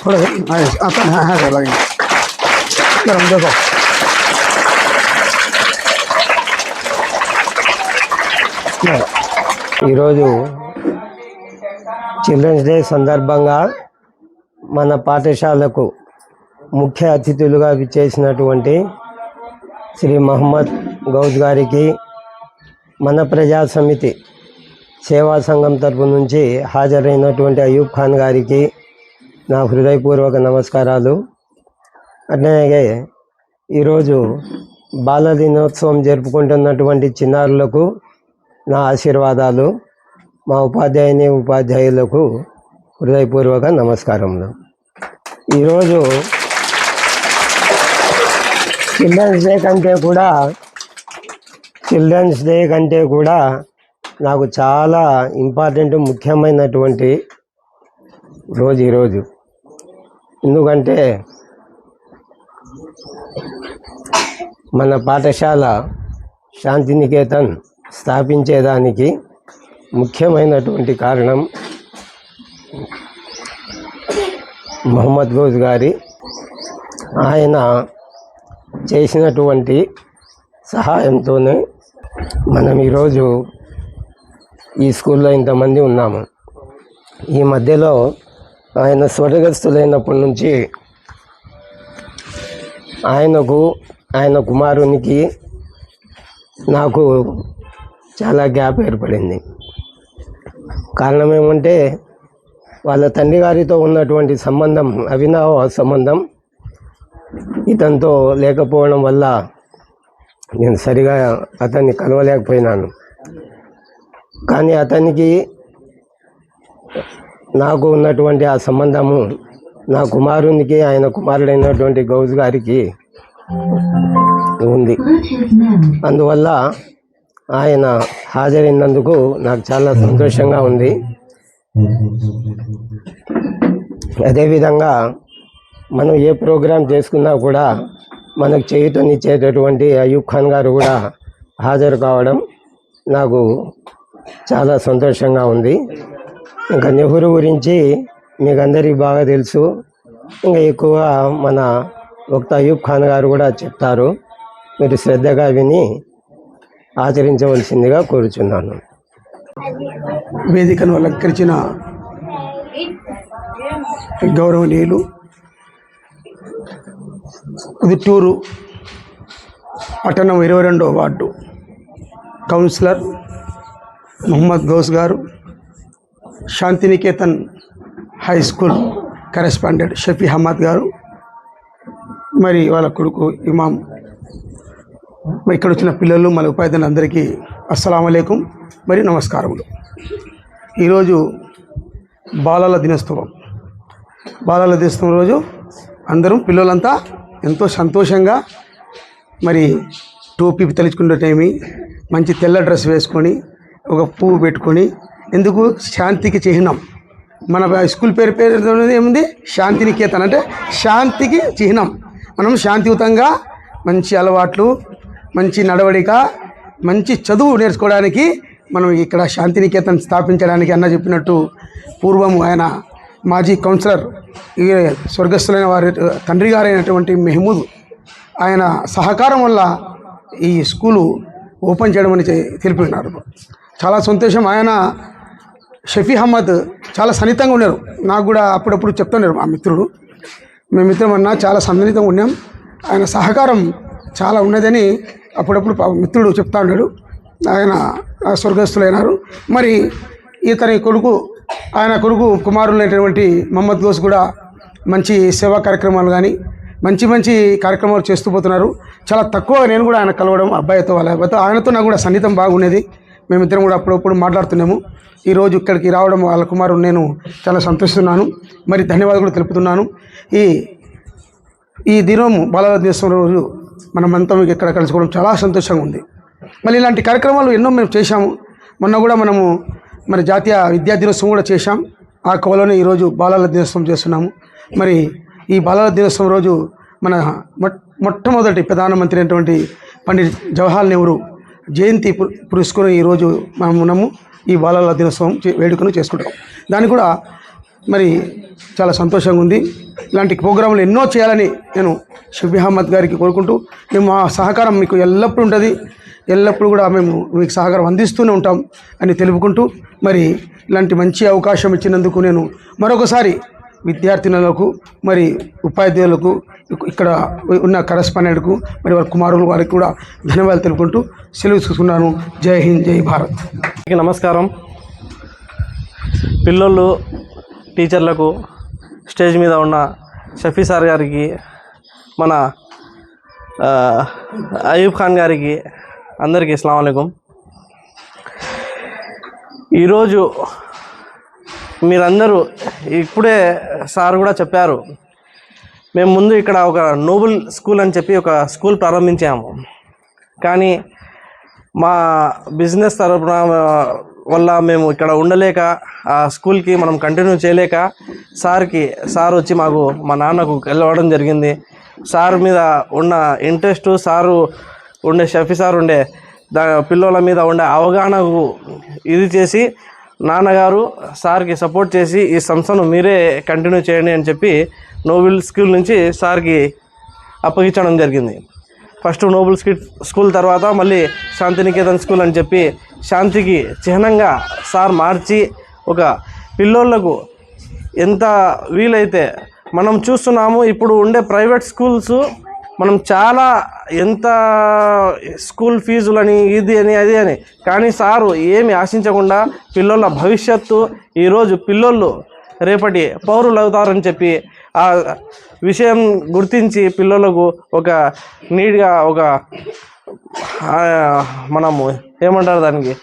थोड़ा हाँ आता है हाँ हाँ लगे गरम देखो ఈరోజు చిల్డ్రన్స్ డే సందర్భంగా మన పాఠశాలకు ముఖ్య అతిథులుగా విచ్చేసినటువంటి శ్రీ మహమ్మద్ గౌజ్ గారికి మన ప్రజా సమితి సేవా సంఘం తరపు నుంచి హాజరైనటువంటి అయూబ్ ఖాన్ గారికి నా హృదయపూర్వక నమస్కారాలు. అట్లాగే ఈరోజు బాల దినోత్సవం జరుపుకుంటున్నటువంటి చిన్నారులకు నా ఆశీర్వాదాలు మా ఉపాధ్యాయుని ఉపాధ్యాయులకు హృదయపూర్వక నమస్కారములు. ఈరోజు చిల్డ్రన్స్ డే కంటే కూడా చిల్డ్రన్స్ డే కంటే కూడా నాకు చాలా ఇంపార్టెంట్ ముఖ్యమైనటువంటి రోజు ఈరోజు. ఎందుకంటే మన పాఠశాల శాంతినికేతన్ స్థాపించేదానికి ముఖ్యమైనటువంటి కారణం మహమ్మద్ గౌజ్ గారి ఆయన చేసినటువంటి సహాయంతోనే మనం ఈరోజు ఈ స్కూల్లో ఇంతమంది ఉన్నాము. ఈ మధ్యలో ఆయన స్వర్గస్థులైనప్పటి నుంచి ఆయనకు ఆయన కుమారునికి నాకు చాలా గ్యాప్ ఏర్పడింది. కారణం ఏమంటే వాళ్ళ తండ్రి గారితో ఉన్నటువంటి సంబంధం అవినావ సంబంధం ఇతనితో లేకపోవడం వల్ల నేను సరిగా అతన్ని కలవలేకపోయినాను. కానీ అతనికి నాకు ఉన్నటువంటి ఆ సంబంధము నా కుమారునికి ఆయన కుమారుడైనటువంటి గౌజ్ గారికి ఉంది. అందువల్ల ఆయన హాజరైనందుకు నాకు చాలా సంతోషంగా ఉంది. అదేవిధంగా మనం ఏ ప్రోగ్రాం చేసుకున్నా కూడా మనకు చేయుతనిచ్చేటటువంటి అయూబ్ ఖాన్ గారు కూడా హాజరు కావడం నాకు చాలా సంతోషంగా ఉంది. ఇంకా నెహ్రూ గురించి మీకు అందరికీ బాగా తెలుసు. ఇంకా ఎక్కువ మన వక్త అయూబ్ ఖాన్ గారు కూడా చెప్తారు. మీరు శ్రద్ధగా విని ఆచరించవలసిందిగా కోరుచున్నాను. వేదికను అలంకరించిన గౌరవనీయులు ఉదిట్టూరు పట్టణం ఇరవై రెండో వార్డు కౌన్సిలర్ మొహమ్మద్ గౌస్ గారు Shantiniketan high school correspondent Shafi Ahmed గారు మరి వాళ్ళ కొడుకు ఇమాం మరి ఇక్కడ వచ్చిన పిల్లలు మన ఉపాధ్యాయులందరికీ అస్సలం అయికం మరి నమస్కారములు. ఈరోజు బాలల దినోత్సవం. బాలల దినోత్సవం రోజు అందరం పిల్లలంతా ఎంతో సంతోషంగా మరి టోపీ తలుచుకునేటేమి మంచి తెల్ల డ్రెస్ వేసుకొని ఒక పువ్వు పెట్టుకొని ఎందుకు? శాంతికి చిహ్నం. మన స్కూల్ పేరు పేరు ఏముంది? శాంతి నికేతన్ అంటే శాంతికి చిహ్నం. మనం శాంతియుతంగా మంచి అలవాట్లు మంచి నడవడిక మంచి చదువు నేర్చుకోవడానికి మనం ఇక్కడ శాంతినికేతన్ స్థాపించడానికి అన్న చెప్పినట్టు పూర్వం ఆయన మాజీ కౌన్సిలర్ ఈ స్వర్గస్థులైన వారి తండ్రి గారైనటువంటి మెహమూద్ ఆయన సహకారం వల్ల ఈ స్కూలు ఓపెన్ చేయడం అని తెలిపినారు చాలా సంతోషం. ఆయన షఫీ అహ్మద్ చాలా సన్నిహితంగా ఉన్నారు. నాకు కూడా అప్పుడప్పుడు చెప్తున్నారు మా మిత్రుడు. మేము మిత్రం అన్నా చాలా సన్నిహితంగా ఉన్నాం. ఆయన సహకారం చాలా ఉన్నదని అప్పుడప్పుడు మిత్రుడు చెప్తా ఉన్నాడు. ఆయన స్వర్గస్థులైనారు మరి ఇతని కొడుకు ఆయన కొడుకు కుమారులైనటువంటి మహమ్మద్ గోస్ కూడా మంచి సేవా కార్యక్రమాలు కానీ మంచి మంచి కార్యక్రమాలు చేస్తూ పోతున్నారు. చాలా తక్కువ నేను కూడా ఆయన కలవడం అబ్బాయితో వాళ్ళ అబ్బాయితో ఆయనతో నాకు కూడా సన్నిహితం బాగున్నది మేమిద్దరం కూడా అప్పుడప్పుడు మాట్లాడుతున్నాము. ఈరోజు ఇక్కడికి రావడం వాళ్ళ కుమారుడు నేను చాలా సంతోషిస్తున్నాను. మరి ధన్యవాదాలు కూడా తెలుపుతున్నాను. ఈ ఈ దినం బాలల దినోత్సవం రోజు మనమంతా మీకు ఇక్కడ కలుసుకోవడం చాలా సంతోషంగా ఉంది. మళ్ళీ ఇలాంటి కార్యక్రమాలు ఎన్నో మేము చేశాము. మొన్న కూడా మనము మరి జాతీయ విద్యా దినోత్సవం కూడా చేశాం. ఆ కోలోనే ఈరోజు బాలల దినోత్సవం చేస్తున్నాము. మరి ఈ బాలల దినోత్సవం రోజు మన మొట్టమొదటి ప్రధానమంత్రి అయినటువంటి పండిట్ జవహర్లాల్ నెహ్రూ జయంతి పు- పురస్కరం ఈరోజు మనం ఉన్నాము. ఈ బాలల దినోత్సవం చే- వేడుకను చేసుకుంటాం. దాన్ని కూడా మరి చాలా సంతోషంగా ఉంది. ఇలాంటి ప్రోగ్రాంలు ఎన్నో చేయాలని నేను షఫీ అహ్మద్ గారికి కోరుకుంటూ మేము మా సహకారం మీకు ఎల్లప్పుడూ ఉంటుంది. ఎల్లప్పుడూ కూడా మేము మీకు సహకారం అందిస్తూనే ఉంటాం అని తెలుపుకుంటూ మరి ఇలాంటి మంచి అవకాశం ఇచ్చినందుకు నేను మరొకసారి విద్యార్థినులకు మరి ఉపాధ్యాయులకు ఇక్కడ ఉన్న కరస్పాండెంట్కు మరి వారి కుమారులు వారికి కూడా ధన్యవాదాలు తెలుపుకుంటూ సెలవు చూసుకున్నాను జై హింద్ జై భారత్. నమస్కారం. పిల్లలు టీచర్లకు స్టేజ్ మీద ఉన్న షఫీ సార్ గారికి మన అయూబ్ ఖాన్ గారికి అందరికీ అస్సలం ఈరోజు మీరందరూ ఇప్పుడే సార్ కూడా చెప్పారు మేము ముందు ఇక్కడ ఒక నోబుల్ స్కూల్ అని చెప్పి ఒక స్కూల్ ప్రారంభించాము. కానీ మా బిజినెస్ తరపున వల్ల మేము ఇక్కడ ఉండలేక ఆ స్కూల్కి మనం కంటిన్యూ చేయలేక సార్కి సార్ వచ్చి మాకు మా నాన్నకు వెళ్ళవడం జరిగింది. సార్ మీద ఉన్న ఇంట్రెస్ట్ సారు ఉండే షఫీ సార్ ఉండే దా పిల్లల మీద ఉండే అవగాహనకు ఇది చేసి నాన్నగారు సార్కి సపోర్ట్ చేసి ఈ సంస్థను మీరే కంటిన్యూ చేయండి అని చెప్పి నోబెల్ స్కూల్ నుంచి సార్కి అప్పగించడం జరిగింది. ఫస్ట్ నోబుల్ స్కూల్ తర్వాత మళ్ళీ శాంతినికేతన్ స్కూల్ అని చెప్పి శాంతికి చిహ్నంగా సార్ మార్చి ఒక పిల్లోళ్ళకు ఎంత వీలైతే మనం చూస్తున్నాము ఇప్పుడు ఉండే ప్రైవేట్ స్కూల్స్ మనం చాలా ఎంత స్కూల్ ఫీజులని ఇది అని అది అని. కానీ సారు ఏమి ఆశించకుండా పిల్లల భవిష్యత్తు ఈరోజు పిల్లలు రేపటి పౌరులు అవుతారని చెప్పి ఆ విషయం గుర్తించి పిల్లలకు ఒక నీట్గా ఒక మనము ఏమంటారు దానికి?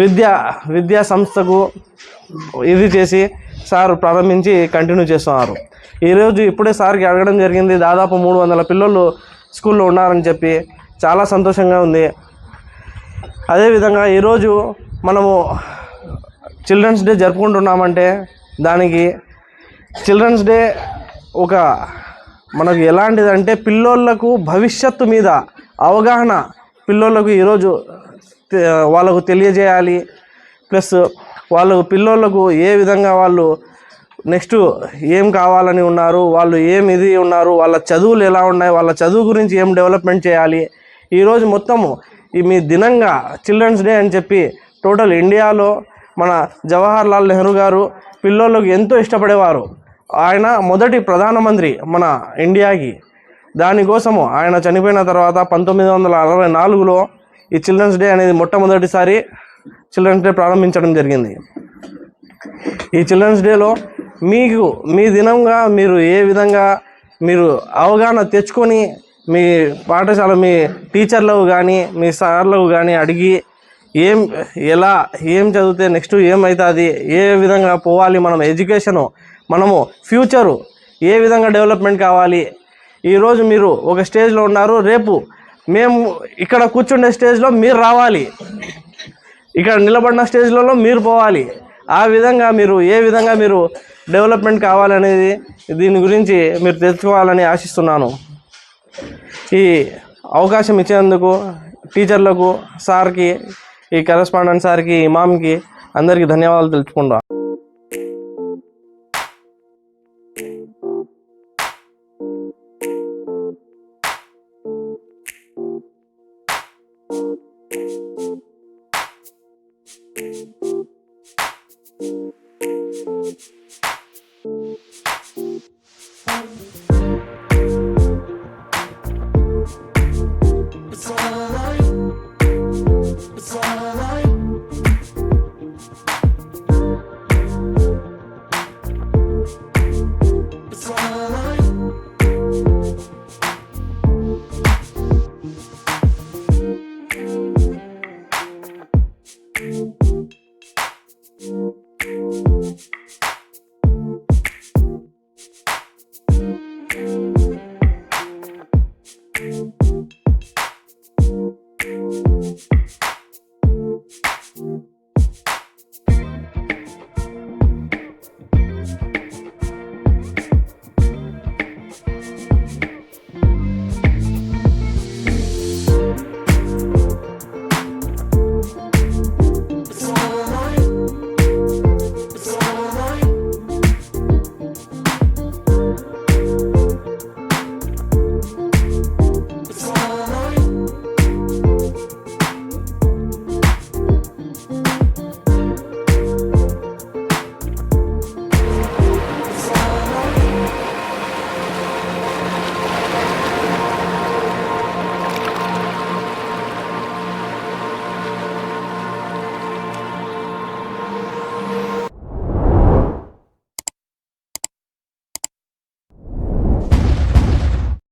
విద్యా విద్యా సంస్థకు ఇది చేసి సార్ ప్రారంభించి కంటిన్యూ చేస్తున్నారు. ఈరోజు ఇప్పుడే సార్కి అడగడం జరిగింది దాదాపు మూడు వందల పిల్లలు స్కూల్లో ఉన్నారని చెప్పి చాలా సంతోషంగా ఉంది. అదేవిధంగా ఈరోజు మనము చిల్డ్రన్స్ డే జరుపుకుంటున్నామంటే దానికి చిల్డ్రన్స్ డే ఒక మనకు ఎలాంటిదంటే పిల్లోళ్ళకు భవిష్యత్తు మీద అవగాహన పిల్లోళ్ళకు ఈరోజు వాళ్ళకు తెలియజేయాలి. ప్లస్ వాళ్ళు పిల్లోళ్ళకు ఏ విధంగా వాళ్ళు నెక్స్ట్ ఏం కావాలని ఉన్నారు వాళ్ళు ఏం ఇది ఉన్నారు వాళ్ళ చదువులు ఎలా ఉన్నాయి వాళ్ళ చదువు గురించి ఏం డెవలప్మెంట్ చేయాలి? ఈరోజు మొత్తము ఈ మీ దినంగా చిల్డ్రన్స్ డే అని చెప్పి టోటల్ ఇండియాలో మన జవహర్ లాల్ నెహ్రూ గారు పిల్లలకు ఎంతో ఇష్టపడేవారు. ఆయన మొదటి ప్రధానమంత్రి మన ఇండియాకి. దానికోసము ఆయన చనిపోయిన తర్వాత పంతొమ్మిది వందల అరవై నాలుగులో ఈ చిల్డ్రన్స్ డే అనేది మొట్టమొదటిసారి చిల్డ్రన్స్ డే ప్రారంభించడం జరిగింది. ఈ చిల్డ్రన్స్ డేలో మీకు మీ దినంగా మీరు ఏ విధంగా మీరు అవగాహన తెచ్చుకొని మీ పాఠశాల మీ టీచర్లకు కానీ మీ సార్లకు కానీ అడిగి ఏం ఎలా ఏం చదివితే నెక్స్ట్ ఏమవుతుంది ఏ విధంగా పోవాలి మనం ఎడ్యుకేషను మనము ఫ్యూచరు ఏ విధంగా డెవలప్మెంట్ కావాలి ఈరోజు మీరు ఒక స్టేజ్లో ఉన్నారు రేపు మేము ఇక్కడ కూర్చుండే స్టేజ్లో మీరు రావాలి ఇక్కడ నిలబడిన స్టేజ్లలో మీరు పోవాలి ఆ విధంగా మీరు ఏ విధంగా మీరు డెవలప్మెంట్ కావాలనేది దీని గురించి మీరు తెలుసుకోవాలని ఆశిస్తున్నాను. ఈ అవకాశం ఇచ్చేందుకు టీచర్లకు సార్కి ఈ కరెస్పాండెంట్ సార్కి ఇమామ్కి అందరికీ ధన్యవాదాలు తెలుసుకుంటాను